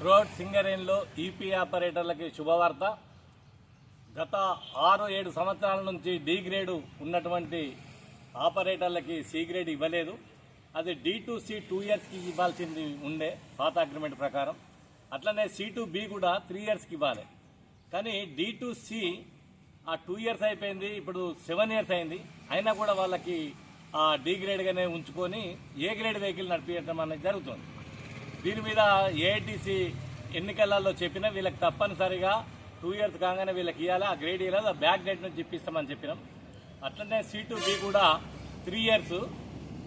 Throat సింగరేన్లో EP ఆపరేటర్లకి శుభవార్త. గత ఆరు ఏడు సంవత్సరాల నుంచి డి గ్రేడు ఉన్నటువంటి ఆపరేటర్లకి సి గ్రేడ్ ఇవ్వలేదు. అది డి టు సి టూ ఇయర్స్కి ఇవ్వాల్సింది ఉండే పాత అగ్రిమెంట్ ప్రకారం. అట్లనే సి టు బి కూడా త్రీ ఇయర్స్కి ఇవ్వాలి. కానీ డి టు సి ఆ టూ ఇయర్స్ అయిపోయింది ఇప్పుడు సెవెన్ ఇయర్స్ అయింది. అయినా కూడా వాళ్ళకి ఆ డి గ్రేడ్గానే ఉంచుకొని ఏ గ్రేడ్ వెహికల్ నడిపించడం అనేది జరుగుతుంది. దీని మీద ఏఐటీసీ ఎన్నికలలో చెప్పినా వీళ్ళకి తప్పనిసరిగా టూ ఇయర్స్ కాగానే వీళ్ళకి ఇవ్వాలి ఆ గ్రేడ్ ఇవ్వాలి ఆ బ్యాక్ డేట్ నుంచి ఇప్పిస్తామని చెప్పినాం. అట్లనే సి టు బి కూడా త్రీ ఇయర్స్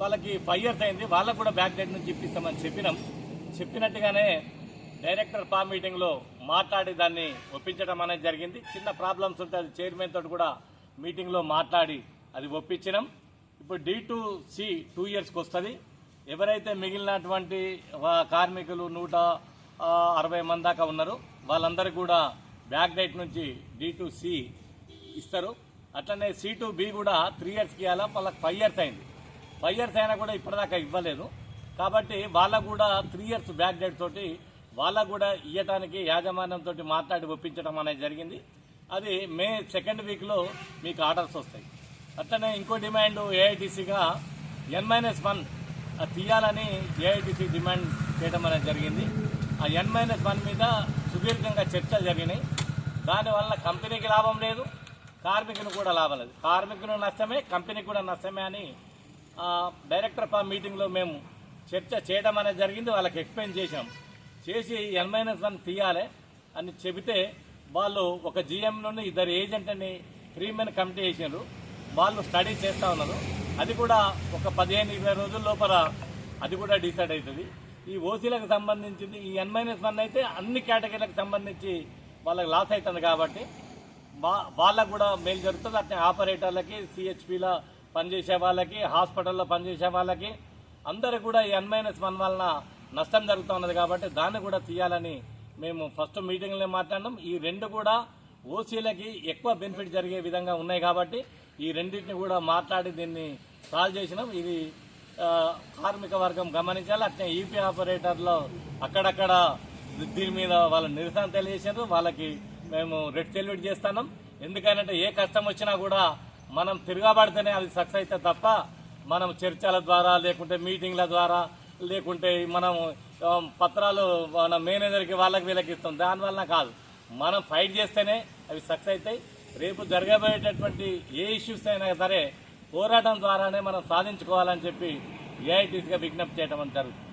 వాళ్ళకి ఫైవ్ ఇయర్స్ అయింది. వాళ్ళకు కూడా బ్యాక్ డేట్ నుంచి ఇప్పిస్తామని చెప్పినాం. చెప్పినట్టుగానే డైరెక్టర్ పా మీటింగ్లో మాట్లాడి దాన్ని ఒప్పించడం అనేది జరిగింది. చిన్న ప్రాబ్లమ్స్ ఉంటే అది చైర్మన్ తోటి కూడా మీటింగ్లో మాట్లాడి అది ఒప్పించినాం. ఇప్పుడు డి టు సి టూ ఇయర్స్కి వస్తుంది. ఎవరైతే మిగిలినటువంటి కార్మికులు నూట అరవై మంది దాకా ఉన్నారు వాళ్ళందరికీ కూడా బ్యాక్ డేట్ నుంచి డి టు సి ఇస్తారు. అట్లనే సి టు బి కూడా త్రీ ఇయర్స్కి ఇవ్వాలా? వాళ్ళకి ఫైవ్ ఇయర్స్ అయింది. ఫైవ్ ఇయర్స్ అయినా కూడా ఇప్పటిదాకా ఇవ్వలేదు. కాబట్టి వాళ్ళకు కూడా త్రీ ఇయర్స్ బ్యాక్ డేట్ తోటి వాళ్ళకు కూడా ఇవ్వటానికి యాజమాన్యంతో మాట్లాడి ఒప్పించడం అనేది జరిగింది. అది మే సెకండ్ వీక్లో మీకు ఆర్డర్స్ వస్తాయి. అట్లనే ఇంకో డిమాండ్ ఏఐటీసీగా ఎన్ మైనస్ వన్ తీయాలని జేఐటీసీ డిమాండ్ చేయడం అనేది జరిగింది. ఆ ఎన్ మైనస్ వన్ మీద సుదీర్ఘంగా చర్చలు జరిగినాయి. దానివల్ల కంపెనీకి లాభం లేదు కార్మికులు కూడా లాభం లేదు. కార్మికులు నష్టమే కంపెనీకి కూడా నష్టమే అని డైరెక్టర్ పా మీటింగ్లో మేము చర్చ చేయడం అనేది జరిగింది. వాళ్ళకి ఎక్స్ప్లెయిన్ చేసాం చేసి ఎన్ మైనస్ వన్ తీయాలి అని చెబితే వాళ్ళు ఒక జీఎం నుండి ఇద్దరు ఏజెంట్ అని త్రీ మెన్ కమిటీ వేసినారు వాళ్ళు స్టడీ చేస్తూ ఉన్నారు. అది కూడా ఒక పదిహేను ఇరవై రోజుల లోపల అది కూడా డిసైడ్ అవుతుంది. ఈ ఓసీలకు సంబంధించింది ఈ ఎన్ మైనస్ వన్ అయితే అన్ని కేటగిరీలకు సంబంధించి వాళ్ళకి లాస్ అవుతుంది కాబట్టి వాళ్ళకు కూడా మేలు జరుగుతుంది. అట్నే ఆపరేటర్లకి సిహెచ్పిలో పనిచేసే వాళ్ళకి హాస్పిటల్లో పనిచేసే వాళ్ళకి అందరూ కూడా ఈ ఎన్ మైనస్ వన్ వలన నష్టం జరుగుతూ ఉన్నది కాబట్టి దాన్ని కూడా తీయాలని మేము ఫస్ట్ మీటింగ్లో మాట్లాడినాం. ఈ రెండు కూడా ఓసీలకి ఎక్కువ బెనిఫిట్ జరిగే విధంగా ఉన్నాయి కాబట్టి ఈ రెండింటిని కూడా మాట్లాడి దీన్ని సాల్వ్ చేసినాం. ఇది కార్మిక వర్గం గమనించాలి. అట్నే ఈపీ ఆపరేటర్లో అక్కడక్కడ దీని మీద వాళ్ళ నిరసన తెలియజేశారు వాళ్ళకి మేము రెడ్ సెల్యూట్ చేస్తున్నాం. ఎందుకంటే ఏ కష్టం వచ్చినా కూడా మనం తిరగబడితేనే అది సక్సెస్ అయితే తప్ప మనం చర్చల ద్వారా లేకుంటే మీటింగ్ల ద్వారా లేకుంటే మనం పత్రాలు మన మేనేజర్కి వాళ్ళకి వీళ్ళకి ఇస్తాం. దానివల్ల కాదు. మనం ఫైట్ చేస్తేనే అవి సక్సెస్ అవుతాయి. రేపు జరగబోయేటటువంటి ఏ ఇష్యూస్ అయినా సరే పోరాటం ద్వారానే మనం సాధించుకోవాలని చెప్పి ఏఐటీసీగా విజ్ఞప్తి చేయడం జరుగుతుంది.